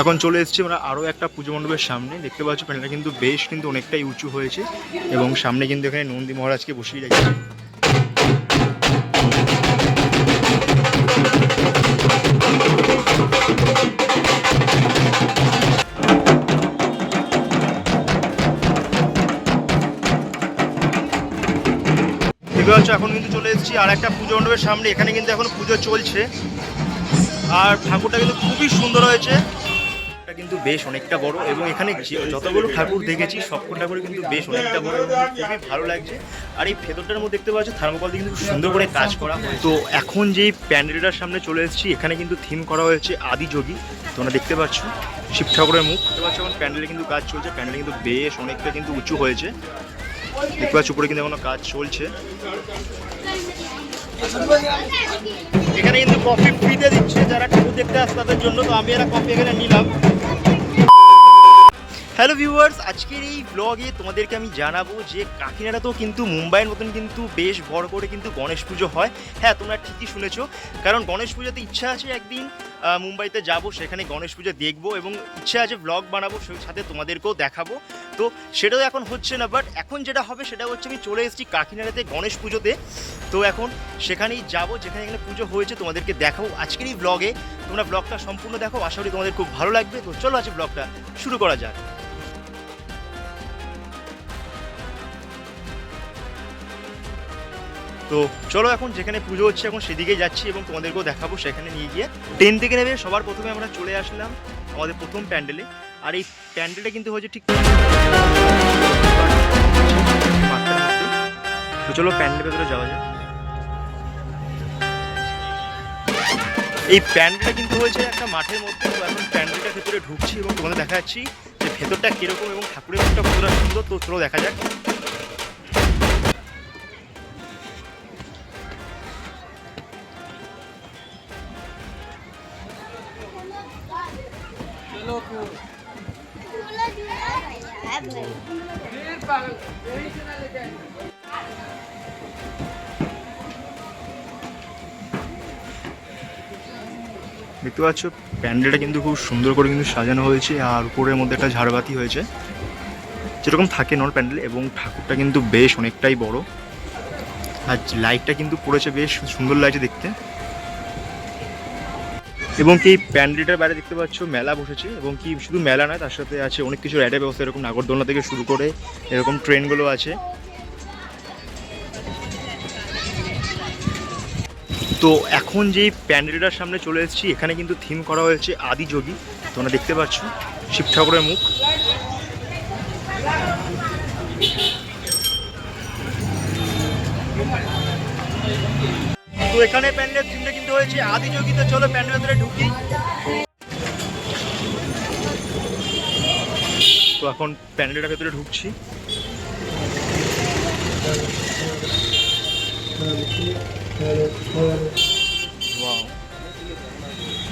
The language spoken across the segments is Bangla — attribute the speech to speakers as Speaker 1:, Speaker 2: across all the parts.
Speaker 1: এখন চলে এসেছি আমরা আরও একটা পুজো মণ্ডপের সামনে। দেখতে পাচ্ছ প্যান্ডেলটা কিন্তু বেশ কিন্তু অনেকটাই উঁচু হয়েছে এবং সামনে কিন্তু এখানে নন্দী মহারাজকে বসিয়ে রেখেছে এখন কিন্তু চলে এসেছি আর একটা পুজো মণ্ডপের সামনে। এখানে কিন্তু এখন পুজো চলছে। আর ঠাকুরটা কিন্তু খুবই সুন্দর হয়েছে। কিন্তু বেশ অনেকটা বড় এবং এখানে যতগুলো ঠাকুর দেখেছি সবকটা ঠাকুর কিন্তু বেশ অনেকটা বড় খুবই ভালো লাগছে। আর এই ভেতরটার মধ্যে দেখতে পাচ্ছ, থার্মোকল দিয়ে কিন্তু সুন্দর করে কাজ করা তো এখন যেই প্যান্ডেলটার সামনে চলে এসেছি, এখানে কিন্তু থিম করা হয়েছে আদি আদিযোগী তোমরা দেখতে পাচ্ছ, শিব ঠাকুরের মুখ। দেখতে পাচ্ছ, এখন প্যান্ডেলে কিন্তু কাজ চলছে। প্যান্ডেল কিন্তু বেশ অনেকটা কিন্তু উঁচু হয়েছে। দেখতে পাচ্ছ, উপরে কিন্তু এখনও কাজ চলছে। এখানে কিন্তু কফি ফ্রিতে দিচ্ছে, যারা ঠাকুর দেখতে আসে তাদের জন্য। তো আমি একটা কফি এখানে নিলাম। হ্যালো ভিউয়ার্স আজকের এই ব্লগে তোমাদেরকে আমি জানাব যে কাকিনাড়াতেও কিন্তু মুম্বাইয়ের মতন কিন্তু বেশ বড় করে কিন্তু গণেশ পুজো হয়। হ্যাঁ তোমরা ঠিকই শুনেছো। কারণ গণেশ পুজোতে ইচ্ছা আছে একদিন মুম্বাইতে যাব, সেখানে গণেশ পুজো দেখব এবং ইচ্ছে আছে ব্লগ বানাবো, সেই সাথে তোমাদেরকেও দেখাবো। তো সেটাও এখন হচ্ছে না বাট এখন যেটা হবে সেটা হচ্ছে আমি চলে এসেছি কাকিনাড়াতে গণেশ পুজোতে। তো এখন সেখানেই যাব, যেখানে এখানে পুজো হয়েছে তোমাদেরকে দেখাবো আজকের এই ব্লগে তোমরা ব্লগটা সম্পূর্ণ দেখো, আশা করি তোমাদের খুব ভালো লাগবে। তো চলো আছে ব্লগটা শুরু করা যাক। তো চলো এখন যেখানে পুজো হচ্ছে এখন সেদিকেই যাচ্ছি এবং তোমাদেরকেও দেখাবো, সেখানে নিয়ে গিয়ে ট্রেন থেকে নেবে। সবার প্রথমে আমরা চলে আসলাম আমাদের প্রথম প্যান্ডেলে। আর এই প্যান্ডেলটা কিন্তু হয়েছে ঠিক তো চলো প্যান্ডেলের ভেতরে যাওয়া যায় এই প্যান্ডেলটা কিন্তু হয়েছে একটা মাঠের মধ্যে। তো এখন প্যান্ডেলটার ভেতরে ঢুকছি এবং তোমাদের দেখা যাচ্ছি যে ভেতরটা কীরকম এবং ঠাকুরের মুখটা কতটা সুন্দর। তো চলো দেখা যাক। দেখতে পাচ্ছ, প্যান্ডেলটা কিন্তু খুব সুন্দর করে কিন্তু সাজানো হয়েছে আর উপরের মধ্যে একটা ঝাড়বাতি হয়েছে। যেরকম থাকে নর প্যান্ডেল এবং ঠাকুরটা কিন্তু বেশ অনেকটাই বড়। আর লাইটটা কিন্তু পড়েছে বেশ সুন্দর লাগছে দেখতে। এবং কি প্যান্ডেলটার বাইরে দেখতে পাচ্ছ, মেলা বসেছে এবং কি শুধু মেলা নয়, তার সাথে আছে অনেক কিছু অ্যাডের ব্যবস্থা, এরকম নাগরদোলনা থেকে শুরু করে এরকম ট্রেনগুলো আছে। তো এখন যেই প্যান্ডেলটার সামনে চলে এসেছি, এখানে কিন্তু থিম করা হয়েছে আদিযোগী তোমরা দেখতে পাচ্ছ, শিব ঠাকুরের মুখ। তো এখানে প্যান্ডেলের থিমটা কিন্তু হয়েছে আদিযোগী তো চলো প্যান্ডেলের ভেতরে ঢুকি। তো এখন প্যান্ডেলটার ভেতরে ঢুকছি। Wow.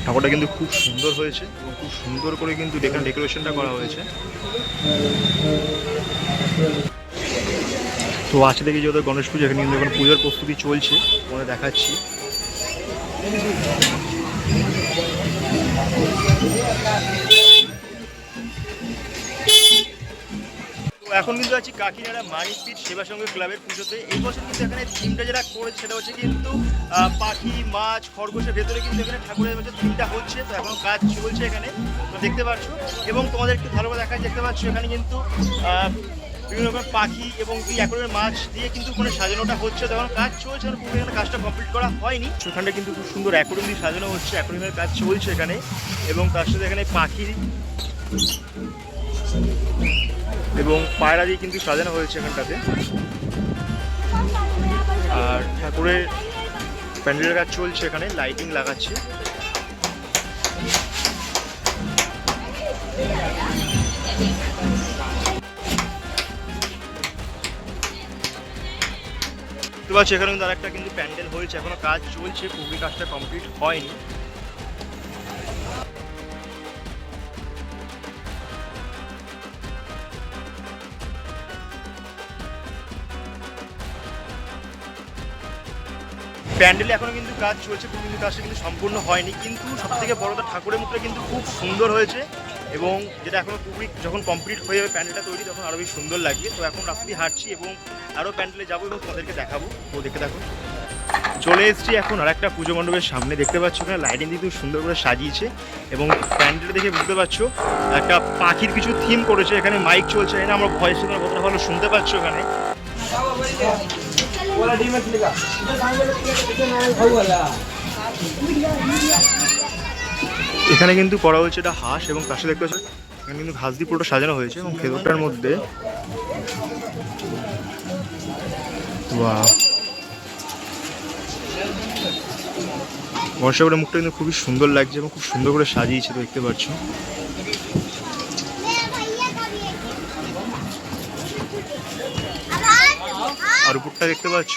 Speaker 1: ঠাকুরটা কিন্তু খুব সুন্দর হয়েছে এবং খুব সুন্দর করে কিন্তু এখানে ডেকোরেশনটা করা হয়েছে। তো আছে থেকে যেহেতু গণেশ পুজো, এখানে কিন্তু এখন পুজোর প্রস্তুতি চলছে ওখানে দেখাচ্ছি। এখন কিন্তু আছি কাকিনাড়া মানিকপীঠ সেবা সংঘ ক্লাবের পুজোতে। এই বছর কিন্তু এখানে থিমটা যেটা করেছে সেটা হচ্ছে কিন্তু পাখি, মাছ, খরগোশের ভেতরে কিন্তু এখানে ঠাকুরের বছর থিমটা হচ্ছে, তো এখন কাজ চলছে এখানে, তো দেখতে পাচ্ছ। এবং তোমাদের একটু ভালো করে দেখা দেখতে পাচ্ছ এখানে কিন্তু বিভিন্ন রকমের পাখি এবং কি একরের মাছ দিয়ে কিন্তু ওখানে সাজানোটা হচ্ছে। তখন কাজ চলছে এখন পুরো এখানে কাজটা কমপ্লিট করা হয়নি। সেখানটা কিন্তু খুব সুন্দর অ্যাকোরিয়াম দিয়ে সাজানো হচ্ছে অ্যাকোরিয়ামের কাজ চলছে এখানে। এবং তার সাথে এখানে পাখি এবং পায়রা দিয়ে কিন্তু সাজানো হয়েছে এখানটাতে। আর ঠাকুরের প্যান্ডেলের কাজ চলছে এখানে, লাইটিং লাগাচ্ছে। তো পাচ্ছি, এখানে কিন্তু প্যান্ডেল হয়েছে, এখনও কাজ চলছে পুরোপুরি কাজটা কমপ্লিট হয়নি। প্যান্ডেলে এখনও কিন্তু কাজ চলছে কিন্তু কাজটা কিন্তু সম্পূর্ণ হয়নি। কিন্তু সব থেকে বড় কথা, ঠাকুরের মুখটা কিন্তু খুব সুন্দর হয়েছে এবং যেটা এখনও পুরোপুরি যখন কমপ্লিট হয়ে যাবে প্যান্ডেলটা তৈরি, তখন আরও বেশি সুন্দর লাগবে। তো এখন দিয়ে হাঁটছি এবং আরও প্যান্ডেলে যাব এবং তোমাদেরকে দেখাবো। তো দেখে দেখো চলে এসেছি এখন আর একটা পুজো মণ্ডপের সামনে। দেখতে পাচ্ছ ওখানে লাইটিং খুব সুন্দর করে সাজিয়েছে এবং প্যান্ডেলটা দেখে বুঝতে পারছ, একটা পাখির কিছু থিম করেছে। এখানে মাইক চলছে এখানে আমরা ভয়েস তোমরা কতটা ভালো শুনতে পাচ্ছ ওখানে এখানে কিন্তু করা হয়েছে এটা হাঁস এবং তার সাথে দেখতে এখানে কিন্তু ঘাস দিয়ে পুরোটা সাজানো হয়েছে এবং ভেতরটার মধ্যে Wow. বর্ষা করে মুখটা কিন্তু খুবই সুন্দর লাগছে এবং খুব সুন্দর করে সাজিয়েছে, দেখতে পাচ্ছ আর উপরটা দেখতে পাচ্ছ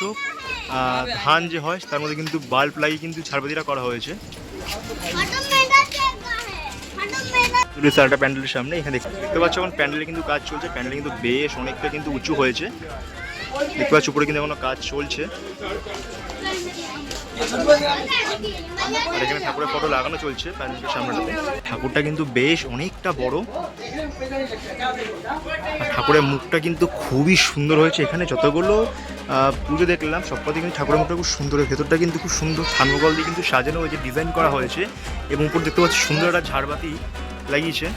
Speaker 1: ধান যে হয়, তার মধ্যে কিন্তু বাল্ব লাগিয়ে কিন্তু ঝাড়বাতিটা করা হয়েছে। চলেছে একটা প্যান্ডেলের সামনে এখানে দেখতে পাচ্ছ এখন প্যান্ডেলে কিন্তু কাজ চলছে, প্যান্ডেল কিন্তু বেশ অনেকটা কিন্তু উঁচু হয়েছে। দেখতে পাচ্ছ, উপরে কিন্তু এখনও কাজ চলছে। এখানে ঠাকুরের ফটো লাগানো চলছে প্যান্ডেলের সামনেটাতে। ঠাকুরটা কিন্তু বেশ অনেকটা বড়। ঠাকুরের মুখটা কিন্তু খুবই সুন্দর হয়েছে। এখানে যতগুলো পুজো দেখলাম, সবকটি কিন্তু ঠাকুরের মুখটা খুব সুন্দর। ভেতরটা কিন্তু খুব সুন্দর থার্মোকল দিয়ে কিন্তু সাজানো হয়েছে, ডিজাইন করা হয়েছে এবং উপর দেখতে পাচ্ছি সুন্দর একটা ঝাড়বাতি লাগিয়েছে।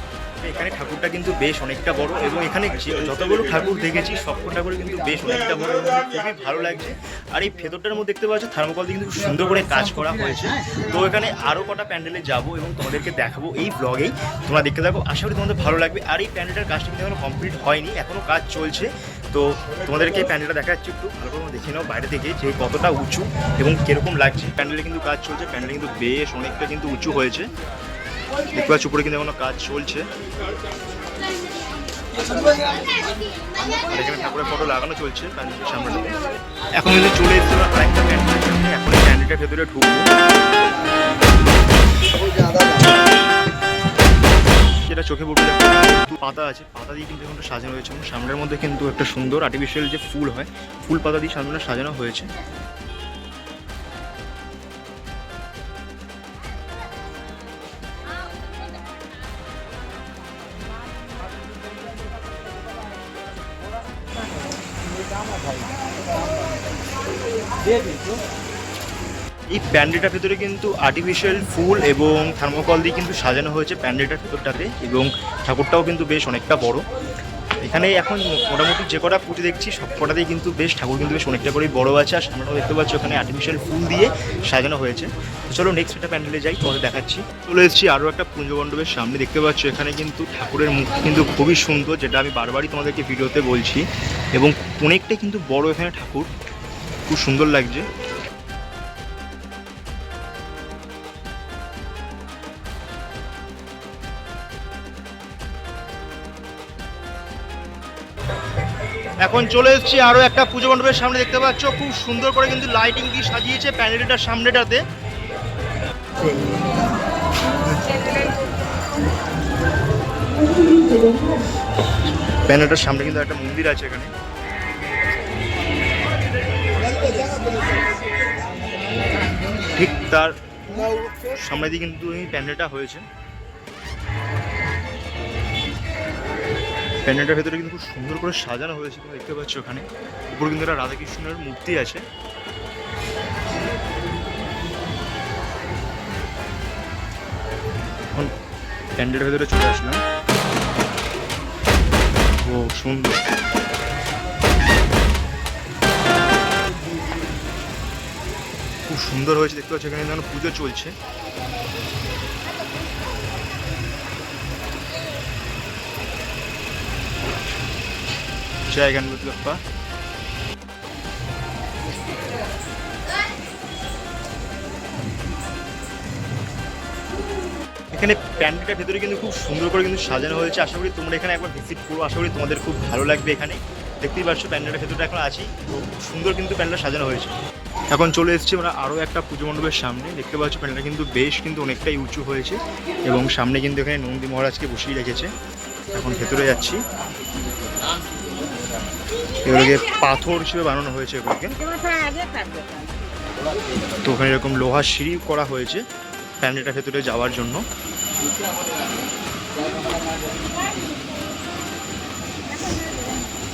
Speaker 1: এখানে ঠাকুরটা কিন্তু বেশ অনেকটা বড় এবং এখানে যতগুলো ঠাকুর দেখেছি, সবকটা ঠাকুর কিন্তু বেশ অনেকটা বড় খুবই ভালো লাগছে। আর এই ভেতরটার মধ্যে দেখতে পাচ্ছ থার্মোকল দিয়ে কিন্তু সুন্দর করে কাজ করা হয়েছে। তো এখানে আরও কটা প্যান্ডেলে যাব এবং তোমাদেরকে দেখাবো এই ব্লগেই তোমরা দেখতে থাকো, আশা করি তোমাদের ভালো লাগবে। আর এই প্যান্ডেলটার কাজটা কিন্তু এখনও কমপ্লিট হয়নি এখনও কাজ চলছে। তো তোমাদেরকে প্যান্ডেলটা দেখাচ্ছি একটু, ভালো করে দেখে নাও বাইরে থেকে যে কতটা উঁচু এবং কীরকম লাগছে। প্যান্ডেলে কিন্তু কাজ চলছে, প্যান্ডেল কিন্তু বেশ অনেকটা কিন্তু উঁচু হয়েছে। দেখতে পাচ্ছ, উপরে কিন্তু এখনও কাজ চলছে। এখানে ঠাকুরের ফটো লাগানো চলছে সামনেটাতে এখন কিন্তু চলে এসেছে আরেকটা সামনে এখন প্যান্ডেলটার ভেতরে ঢুকবো। চোখে পড়বে পাতা আছে। পাতা দিয়ে কিন্তু এখন সাজানো হয়েছে। সামনের মধ্যে কিন্তু একটা সুন্দর আর্টিফিশিয়াল যে ফুল হয়, ফুল পাতা দিয়ে সামনে সাজানো হয়েছে। এই প্যান্ডেলটার ভেতরে কিন্তু আর্টিফিশিয়াল ফুল এবং থার্মোকল দিয়ে কিন্তু সাজানো হয়েছে প্যান্ডেলটার ভেতরটাতে এবং ঠাকুরটাও কিন্তু বেশ অনেকটা বড়। এখানে এখন মোটামুটি যে কটা পুজো দেখছি, সব কটাতেই কিন্তু বেশ, ঠাকুর কিন্তু বেশ অনেকটা করেই বড় আছে, আর সামনেটাও দেখতে পাচ্ছি ওখানে আর্টিফিশিয়াল ফুল দিয়ে সাজানো হয়েছে। চলো নেক্সট একটা প্যান্ডেলে যাই, তোমাদের দেখাচ্ছি। চলে এসেছি আরও একটা পুজো মণ্ডপের সামনে, দেখতে পাচ্ছ এখানে কিন্তু ঠাকুরের মুখ কিন্তু খুবই সুন্দর, যেটা আমি বারবারই তোমাদেরকে ভিডিওতে বলছি। এবং অনেকটাই কিন্তু বড় এখানে ঠাকুর, খুব সুন্দর লাগছে। এখন চলে এসেছি আরও একটা পুজো মণ্ডপের সামনে, দেখতে পাচ্ছ? খুব সুন্দর করে কিন্তু লাইটিং দিয়ে সাজিয়েছে প্যান্ডেলটার সামনেটাতে। প্যান্ডেলটার সামনে কিন্তু একটা মন্দির আছে এখানে। ঠিক তার সামনে দিয়ে কিন্তু এই প্যান্ডেলটা হয়েছে। প্যান্ডেলটার ভেতরে কিন্তু খুব সুন্দর করে সাজানো হয়েছে তুমি দেখতে পাচ্ছ ওখানে উপরে কিন্তু একটা রাধাকৃষ্ণের মূর্তি আছে। এখন প্যান্ডেলের ভেতরে চলে আসলাম। ও, সুন্দর। খুব সুন্দর হয়েছে, দেখতে পাচ্ছ এখানে যেন পুজো চলছে। গণপতি বাপ্পা এখানে প্যান্ডেলটার ভেতরে কিন্তু খুব সুন্দর করে কিন্তু সাজানো হয়েছে। আশা করি তোমরা এখানে একবার ভিজিট করো। আশা করি তোমাদের খুব ভালো লাগবে এখানে। দেখতেই পাচ্ছ প্যান্ডেলটার ভেতরে এখন আছি। খুব সুন্দর কিন্তু প্যান্ডেল সাজানো হয়েছে। এখন চলে এসেছি আমরা আরও একটা পুজো মণ্ডপের সামনে। দেখতে পাচ্ছ প্যান্ডেলটা কিন্তু বেশ কিন্তু অনেকটাই উঁচু হয়েছে এবং সামনে কিন্তু এখানে নন্দী মহারাজকে বসিয়ে রেখেছে। এখন ভেতরে যাচ্ছি। এগুলোকে পাথর হিসেবে বানানো হয়েছে এগুলোকে। তো ওখানে এরকম লোহার সিঁড়ি করা হয়েছে প্যান্ডেটার ভেতরে যাওয়ার জন্য।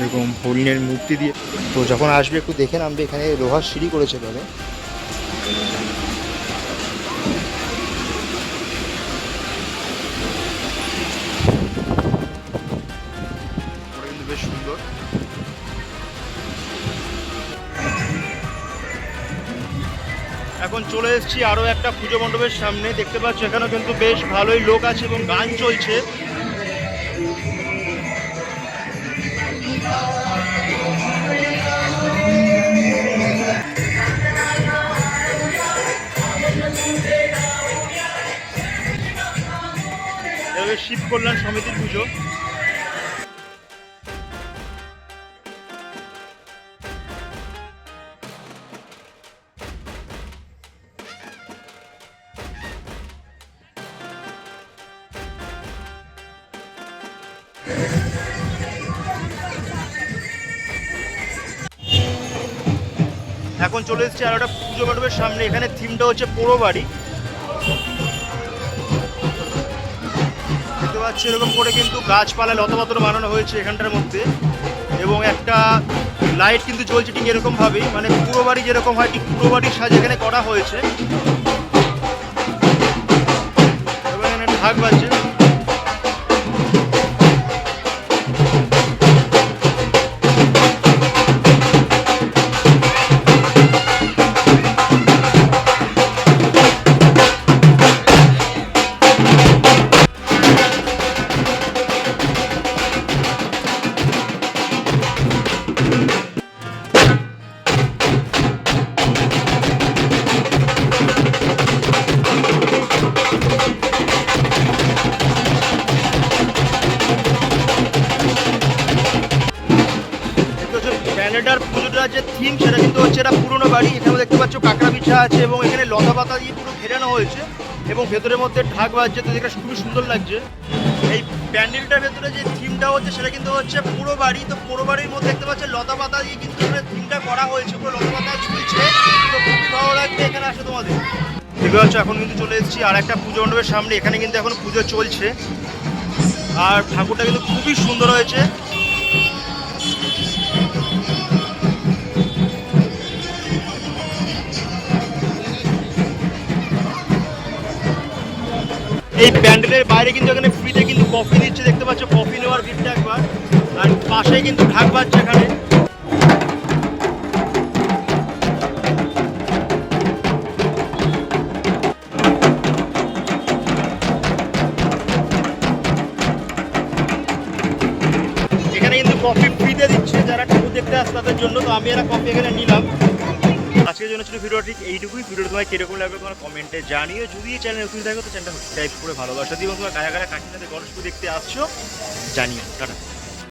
Speaker 1: এরকম হরিণের মূর্তি দিয়ে। তো যখন আসবে একটু দেখে নামবে এখানে। লোহার সিঁড়ি করেছে তবে এখন চলে এসেছি আরও একটা পুজো মণ্ডপের সামনে। দেখতে পাচ্ছ, এখানেও কিন্তু বেশ ভালোই লোক আছে এবং গান চলছে। শিব কল্যাণ সমিতির পুজো। এখন চলে এসেছি আর একটা পুজো মণ্ডপের সামনে। এখানে থিমটা হচ্ছে পোড়ো বাড়ি। দেখতে পাচ্ছি এরকম করে কিন্তু গাছপালা, লতাপাতর বানানো হয়েছে এখানটার মধ্যে। এবং একটা লাইট কিন্তু জ্বলছে ঠিক এরকমভাবেই। মানে পুরো বাড়ি যেরকম হয়, ঠিক পুরো বাড়ির সাজ এখানে করা হয়েছে। হচ্ছে ক্যানাডার পুজোটার যে থিম সেটা কিন্তু হচ্ছে এটা পুরনো বাড়ি। এখানে দেখতে পাচ্ছ কাঁকড়া বিছা আছে এবং এখানে লতা পাতা দিয়ে পুরো ঘেরানো হয়েছে এবং ভেতরের মধ্যে ঢাক বাজছে, তো দেখে খুবই সুন্দর লাগছে। এই প্যান্ডেলটার ভেতরে যে থিমটা হচ্ছে সেটা কিন্তু হচ্ছে পুরো বাড়ি। তো পুরো বাড়ির মধ্যে দেখতে পাচ্ছে লতা পাতা দিয়ে কিন্তু থিমটা করা হয়েছে, পুরো লতা পাতা ঝুলছে। তো খুবই ভালো লাগবে এখানে আসে তোমাদের। দেখতে পাচ্ছ, এখন কিন্তু চলে এসেছি আর একটা পুজো মণ্ডপের সামনে। এখানে কিন্তু এখন পুজো চলছে। আর ঠাকুরটা কিন্তু খুবই সুন্দর হয়েছে। এই প্যান্ডেলের বাইরে কিন্তু এখানে ফ্রিতে কিন্তু কফি দিচ্ছে, দেখতে পাচ্ছ কফি নেওয়ার ভিড়টা একবার। আর পাশেই কিন্তু ঢাক বাজছে এখানে। এখানে কিন্তু কফি ফ্রিতে দিচ্ছে, যারা ঠাকুর দেখতে আসে তাদের জন্য। তো আমি এরা কফি এখানে নিলাম। আজকের জন্য ছিল ভিডিও ঠিক এইটুকুই। ভিডিও তোমার কীরকম লাগবে তোমার কমেন্টে জানিও। যদি চ্যানেল নতুন থাকো তো চ্যানেলটা সাবস্ক্রাইব করে ভালোবাসা। দিও তোমার কারা কারা কাকিনাতে গণেশ দেখতে আসছো, জানিও। টাটা।